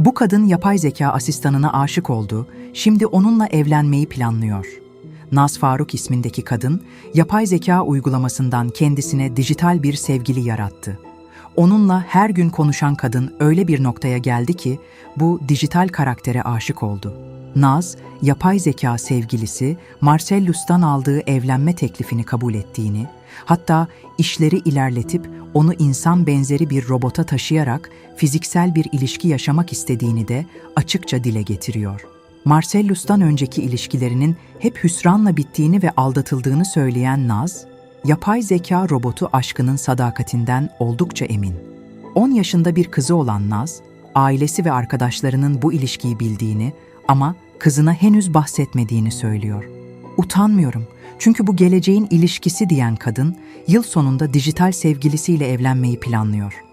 Bu kadın yapay zeka asistanına aşık oldu, şimdi onunla evlenmeyi planlıyor. Naz Faruk ismindeki kadın, yapay zeka uygulamasından kendisine dijital bir sevgili yarattı. Onunla her gün konuşan kadın öyle bir noktaya geldi ki bu dijital karaktere aşık oldu. Naz, yapay zeka sevgilisi Marcellus'tan aldığı evlenme teklifini kabul ettiğini, hatta işleri ilerletip onu insan benzeri bir robota taşıyarak fiziksel bir ilişki yaşamak istediğini de açıkça dile getiriyor. Marcellus'tan önceki ilişkilerinin hep hüsranla bittiğini ve aldatıldığını söyleyen Naz, yapay zeka robotu aşkının sadakatinden oldukça emin. 10 yaşında bir kızı olan Naz, ailesi ve arkadaşlarının bu ilişkiyi bildiğini ama kızına henüz bahsetmediğini söylüyor. Utanmıyorum çünkü bu geleceğin ilişkisi diyen kadın, yıl sonunda dijital sevgilisiyle evlenmeyi planlıyor.